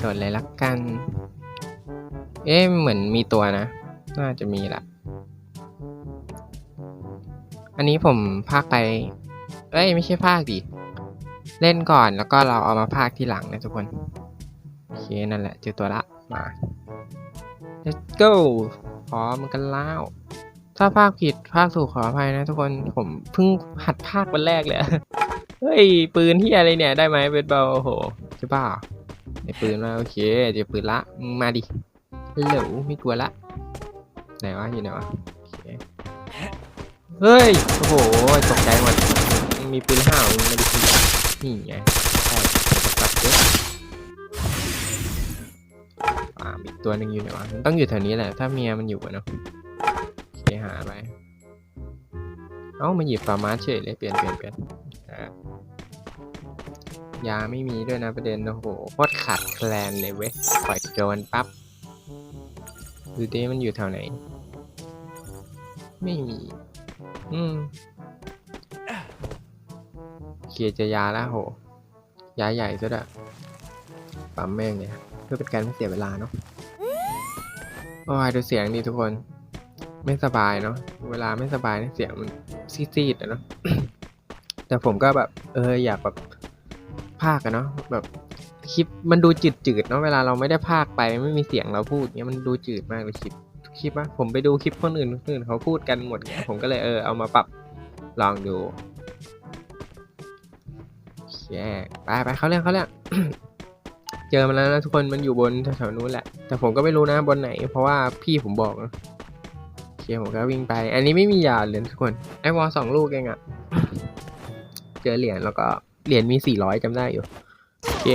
โดดเลยละกัน เอ๊ะเหมือนมีตัวนะ น่าจะมีละ อันนี้ผมพากไป เอ้ยไม่ใช่พากดิ เล่นก่อนแล้วก็เราเอามาพากที่หลังนะทุกคน โอเคนั่นแหละเจอตัวละ มา let's go พร้อมกันแล้วถ้าภาคผิดภาคถูกขออภัยนะทุกคนผมเพิ่งหัดภาควันแรกเลย เฮ้ย ปืนที่อะไรเนี่ย ได้ไหมเบสบอลโอ้โหใช่ป่ะไอ้ ปืนมาโอเคเจอปืนละมาดิฮัลโหลไม่กลัวละไหนวะอยู่ไหนวะโอเคเฮ้ยโอ้โหตกใจหมดมึงมีปืนห้าวมาดินี่ไงใช่ตัดเยอะอ่ามีอีกตัวหนึ่งอยู่ไหนวะมันต้องอยู่แถวนี้แหละถ้าเมียมันอยู่เนาะโอเคหาไปเอ้ามาหยิบฟาร์มาเฉยเลยเปลี่ยนเปลี่ยนเปลี่ยน ยาไม่มีด้วยนะประเด็นโอ้โหโคตรขาดแคลนเลยเว้ยปล่อยโจรปั๊บดูดิมันอยู่แถวไหน ไม่มี อืมเคลียร์จะยาแล้วโห ยาใหญ่ซะด้วยปั๊มแม่งเลยเพื่อเป็นการไม่เสียเวลาเนาะโอ้ยดูเสียงดีทุกคน ไม่สบายเนาะเวลาไม่สบายเนี่ยเสียงมันซีดๆอะเนาะแต่ผมก็แบบเอออยากแบบ ภาคอะเนาะแบบคลิปมันดูจืดๆเนาะเวลาเราไม่ได้ภาคไปไม่มีเสียงเราพูดเงี้ยมันดูจืดมากเลยคลิปคลิปอะผมไปดูคลิปคนอื่นคนอื่นเขาพูดกันหมดเงี้ยผมก็เลยเออเอามาปรับลองดูแย่ไปไปเขาเรื่องเขาเรื่องเจอมันแล้วนะทุกคนมันอยู่บนแถวๆนู้นแหละ แต่ผมก็ไม่รู้นะบนไหน เพราะว่าพี่ผมบอกนะโอเคผมก็วิ่งไป อันนี้ไม่มียาเลยทุกคนไอวอลสองลูกเองอะเจอเหรียญแล้วก็ เหรียญมีสี่ร้อยจำได้อยู่โอเค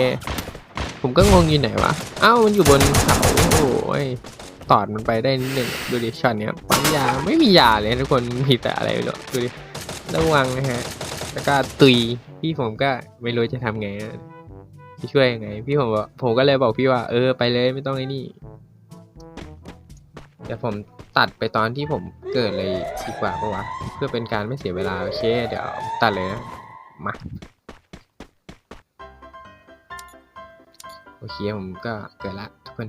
ผมก็งงอยู่ไหนวะเอ้ามันอยู่บนเขาโอ้ยตอดมันไปได้นิดหนึ่งดูดิช็อตเนี้ยปั๊มยาไม่มียาเลยทุกคนมีแต่อะไรไม่รู้ดูดิระวังนะฮะ แล้วก็ตุยพี่ผมก็ไม่รู้จะทำไงจะช่วยยังไง พี่ผมบอกผมก็เลยบอกพี่ว่า เออไปเลยไม่ต้องไอ้นี่เดี๋ยวผมตัดไปตอนที่ผมเกิดเลยดีกว่าปะวะเพื่อเป็นการไม่เสียเวลาโอเคเดี๋ยวตัดเลยนะมา โอเคผมก็เกิดละทุกคน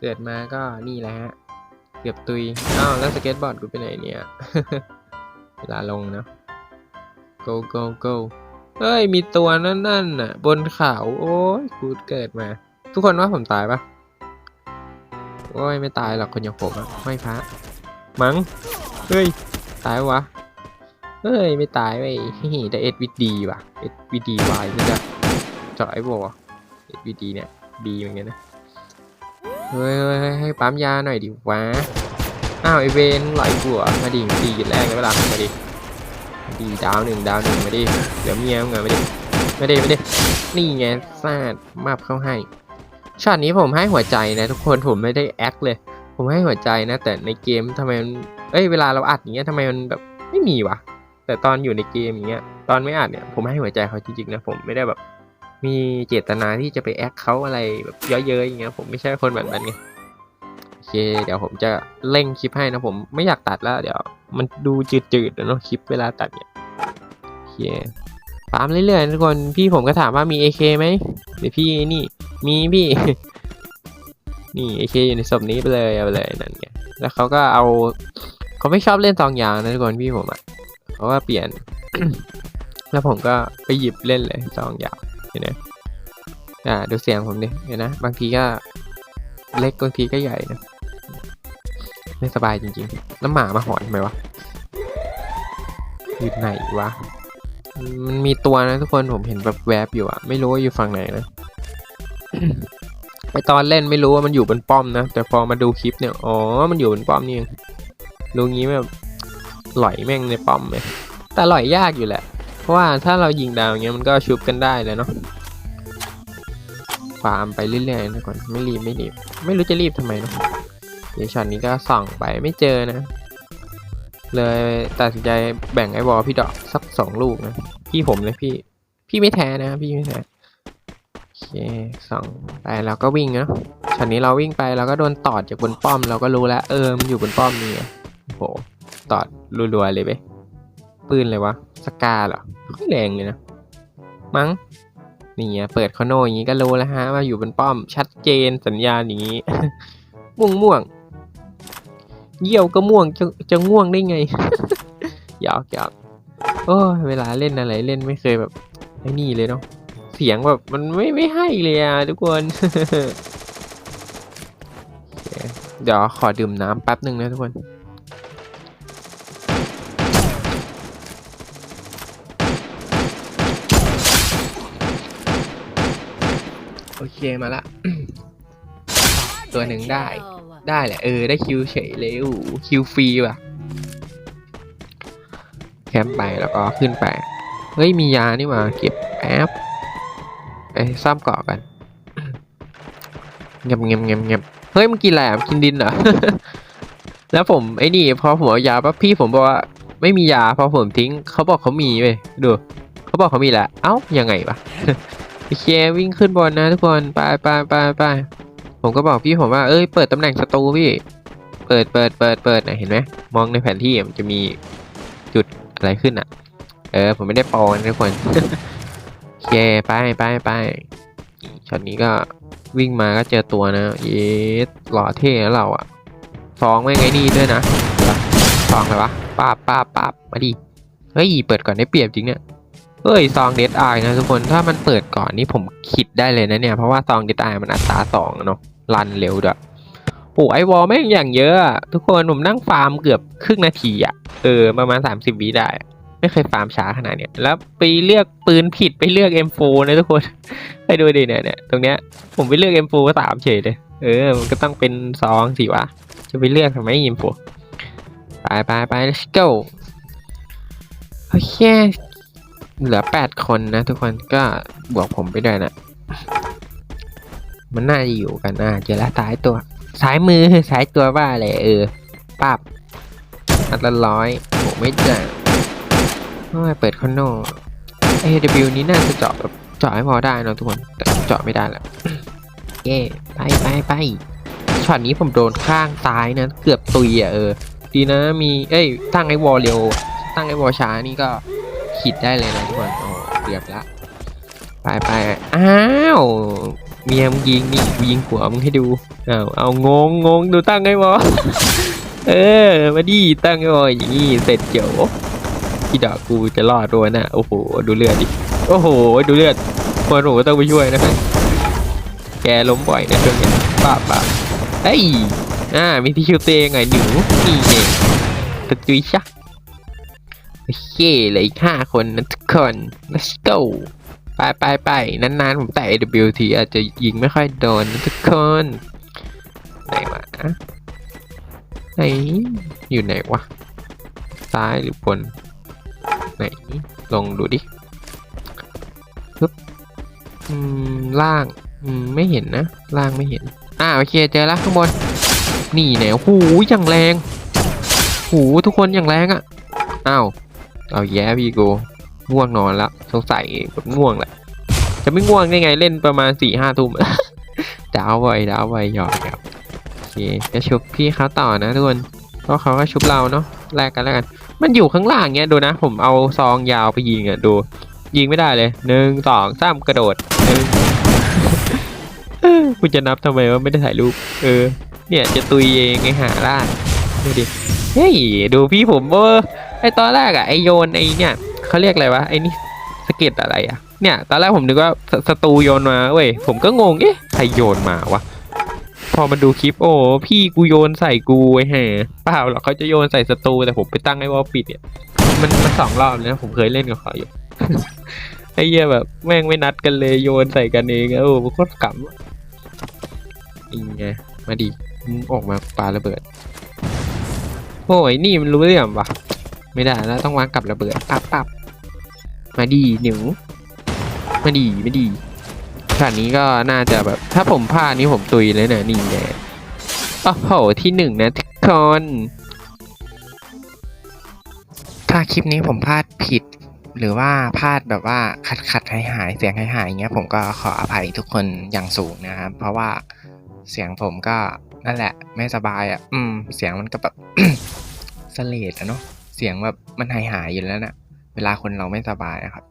เกิดมาก็นี่แหละฮะ เกือบตุย อ้าวแล้วสเก็ตบอร์ดกูไปไหนเนี่ย เวลาลงนะ go go go เฮ้ย มีตัวนั่นนั่นน่ะ บนเขาโอ้ยกูเกิดมา ทุกคนว่าผมตายปะโอ้ย ไม่ตายหรอกคนอย่างผมอะไม่พระมัง้งเฮ้ย ตายวะ เฮ้ย ไม่ตายเว้ยเฮ้ยได้เอสวีดีว่ะเอสวีดีวายนี่จะจาะไอ้บัวเอ สวีดีเนี่ยดีเหมือนกันนะ เฮ้ยให้ปั๊มยาหน่อยดิวะ อ้าวไอเวนไหลบัวมาดิดีจุดแรกเลยเวลามาดิดีดาวหนึ่งดาวหนึ่งมาดิเดี๋ยวเมียมึงมาดิมาดิมาดินี่ไงซาดมาบเข้าให้ช็อตนี้ผมให้หัวใจนะทุกคนผมไม่ได้แอคเลย ผมให้หัวใจนะ แต่ในเกมทำไมมันเอ้ยเวลาเราอัดอย่างเงี้ยทำไมมันแบบไม่มีวะแต่ตอนอยู่ในเกมอย่างเงี้ยตอนไม่อัดเนี่ยผมให้หัวใจเขาจริงๆนะผมไม่ได้แบบ มีเจตนาที่จะไปแอคเขาอะไรแบบเยอะๆอย่างเงี้ยผมไม่ใช่คนแบบนั้นไงโอเค เดี๋ยวผมจะเร่งคลิปให้นะผมไม่อยากตัดแล้ว เดี๋ยวมันดูจืดๆนะเนาะคลิปเวลาตัดเนี่ยโอเคตามเรื่อยๆทุกคนพี่ผมก็ถามว่ามี AK ไหมเดี๋ยวพี่นี่มีพี่ นี่ไอเคอยู่ในศพนี้ไปเลยเอาไปเลยนั่นไงแล้วเขาก็เอาเขาไม่ชอบเล่นซองยางนะทุกคนพี่ผมอะเขาก็เปลี่ยน แล้วผมก็ไปหยิบเล่นเลยซองยาว เห็นไหมอ่าดูเสียงผมดิเห็นนะบางทีก็เล็กบางทีก็ใหญ่นะไม่สบายจริงๆ แล้วหมามาหอนทำไมวะอยู่ไหนวะ มันมีตัวนะทุกคนผมเห็นแบบแวบอยู่อะไม่รู้ว่าอยู่ฝั่งไหนนะไอตอนเล่นไม่รู้ว่ามันอยู่บนป้อมนะ แต่พอมาดูคลิปเนี่ย อ๋อ มันอยู่บนป้อมนี่เองรู้งี้แบบหลอยแม่งในป้อมเลยแต่หลอยยากอยู่แหละ เพราะว่าถ้าเรายิงดาวอย่างเงี้ยมันก็ชุบกันได้เลยเนาะฟาร์มไปเรื่อยๆนะก่อนไม่รีบไม่รีบ ไม่รู้จะรีบทำไมเนาะเดี๋ยวช็อตนี้ก็ส่องไปไม่เจอนะ เลยตัดสินใจแบ่งไอ้บอลพี่ดอกสักสองลูกนะพี่ผมเลยพี่พี่ไม่แท้นะพี่ไม่แท้โอเคสองไปเราก็วิ่งเนาะช็อตนี้เราวิ่งไปเราก็โดนตอดจากบนป้อมเราก็รู้แล้วเออมันอยู่บนป้อมนี่โอ้โหตอดรัวๆเลยไปปืนเลยวะ สกาเหรอไม่แรงเลยนะ มั้งนี่เปิดคอนโนอย่างนี้ก็รู้แล้วฮะ ว่าอยู่บนป้อมชัดเจนสัญญาณอย่างนี้ ม่วงม่วงเยี่ยวก็ม่วงจะจะง่วงได้ไงหยอกหยอกโอ้เวลาเล่นอะไรเล่นไม่เคยแบบไอ้นี่เลยเนาะเสียงแบบมันไม่ไม่ให้เลยอะทุกคนเดี๋ยวขอดื่มน้ำแป๊บหนึ่งนะทุกคน เคมาละ ตัวหนึ่งได้ ได้แหละ เออ ได้คิวเฉยเลยอู้คิวฟรีว่ะ แคมป์ไปแล้วก็ขึ้นไป เฮ้ย มียานี่หว่าเก็บแป๊บไปซ่อมเกาะกันเงียบเงียบเงียบเงียบเฮ้ยมึงกินอะไรอะมึงกินดินเหรอ แล้วผมไอ้นี่พอผมเอายาปั๊บพี่ผมบอกว่า ไม่มียาพอผมทิ้ง เขาบอกเขามีเว้ยดู เขาบอกเขามีแหละเอ้ายังไงวะโอ เควิ่งขึ้นบนนะทุกคนไปไปไปไปผมก็บอกพี่ผมว่าเอ้ยเปิดตำแหน่งศัตรูพี่ เปิดเปิดเปิดเปิดนะเห็นไหมมองในแผนที่มันจะมีจุดอะไรขึ้นอะ เออ ผมไม่ได้ปอนะทุกคนโอเคไปไปไปช็อตนี้ก็วิ่งมาก็เจอตัวนะเยสหล่อเท่แล้วเราอะฟองไม่ไงนี่ด้วยนะฟองอะไรวะป้าป้าป้ามาดิเฮ้ยเปิดก่อนได้เปรียบจริงเนี่ย เฮ้ยซองเดดไอนะทุกคนถ้ามันเปิดก่อนนี่ผมคิดได้เลยนะเนี่ยเพราะว่าซองเดดไอมันอัตราสองเนาะรันเร็วด้วยโอ้ไอวอลแม่งอย่างเยอะ ทุกคนผมนั่งฟาร์มเกือบครึ่งนาทีอะเออประมาณ 30วิได้ ไม่เคยฟาร์มช้าขนาดเนี้ยแล้วไปเลือกปืนผิดไปเลือก M4 นะทุกคนให้ดูดิเนี่ยเนี่ยตรงเนี้ยผมไปเลือก M4 สามเฉยเลยเออมันก็ต้องเป็นซองสิวะจะไปเลือกทำไม M4 ไปไปไป let's go โอเค เหลือแปดคนนะทุกคนก็บวกผมไปด้วยนะ มันน่าจะอยู่กันอะเจอแล้วซ้ายตัวซ้ายมือซ้ายตัวว่าอะไรเออปับอันละร้อยโหไม่เจอโอ้ยเปิดคอนโน AW นี้น่าจะเจาะแบบเจาะให้พอได้นะทุกคนแต่เจาะไม่ได้ละเย้ไปไปไปช็อตนี้ผมโดนข้างซ้ายนะ เกือบตุยอะเออ ดีนะมี เอ้ย ตั้งไอ้วอลเร็ว ตั้งไอ้วอลช้านี่ก็ ขิดได้เลยนะทุกคนโอ้เกือบละไปไปอ้าวเมียมึงยิงนี่กูยิงหัวมึงให้ดูอ้าวเอางงงงดูตั้งไอ้วอเออมาดิตั้งไอ้วอลอย่างงี้เสร็จเจ๋วพี่ดอกกูจะรอดด้วยนะโอ้โหดูเลือดดิโอ้โหดูเลือดคนหนูต้องไปช่วยนะแกล้มบ่อยนะช่วงนี้ป้าป้าเอ้ยอ่ามีที่ชิวเตงไงหนูนี่เองตะจุยชัก โอเคเหลืออีกห้าคนนะทุกคน let's go ไปไปไปนานๆ ผมแต่ AWT อาจจะยิงไม่ค่อยโดนนะทุกคน ไหนวะไหน อยู่ไหนวะ ซ้ายหรือบน ไหน ลองดูดิปึ๊บอืม ล่าง อืม ไม่เห็นนะ ล่างไม่เห็น อ่าโอเค เจอแล้วข้างบน นี่แนวหูอย่างแรง หูทุกคนอย่างแรงอะ่ะ อ้าว เอาแย่พี่กูง่วงนอนแล้วสงสัยแบบง่วงแหละ จะไม่ง่วงได้ไงเล่นประมาณสี่ห้าทุ่มดาวไวดาวไวหยอกครับโอเคจะชุบพี่เขาต่อนะทุกคนเพราะเขาก็ชุบเราเนาะแลกกันแล้วกัน มันอยู่ข้างล่างเงี้ยดูนะ ผมเอาซองยาวไปยิงอะดู ยิงไม่ได้เลยหนึ่งสองสามกระโดดหนึ่งคุณจะนับทำไมว่าไม่ได้ถ่ายรูปเออ เนี่ยจะตุยเองไงหาล่าดูดิ เฮ้ยดูพี่ผมเออไอตอนแรกอะไอโยนไอเนี่ยเขาเรียกอะไรวะไอนี่สเก็ดอะไรอะเนี่ยตอนแรกผมนึกว่าสตูโยนมาเว้ยผมก็งงเอ๊ะใครโยนมาวะพอมาดูคลิปโอ้พี่กูโยนใส่กูไอ้แห่เปล่าหรอกเขาจะโยนใส่สตูแต่ผมไปตั้งไอ้วอลปิดเนี่ยมันมันสองรอบแล้วผมเคยเล่นกับเขาอยู่ไอ้เหี้ยแบบแม่งไม่นัดกันเลยโยนใส่กันเองโอ้โคตรขำอะอิงไงมาดิมึงออกมาปาระเบิด โอ้ยนี่มันรู้เรื่องปะไม่ได้แล้วต้องวางกับระเบิดปับปับมาดีหนูมาดีไม่ดีช็อตนี้ก็น่าจะแบบ ถ้าผมพลาดนี่ผมตุยเลยนะนี่แน่โอ้โหที่หนึ่งนะทุกคนถ้าคลิปนี้ผมพลาดผิด หรือว่าพลาดแบบว่าขัดขัดหายหายเสียงหายหายอย่างเงี้ยผมก็ขออภัยทุกคนอย่างสูงนะครับ เพราะว่าเสียงผมก็ นั่นแหละ ไม่สบายอะ อืม เสียงมันก็แบบสเลดอะเนาะเสียงแบบมันหายหายอยู่แล้วนะเวลาคนเราไม่สบายอะครับ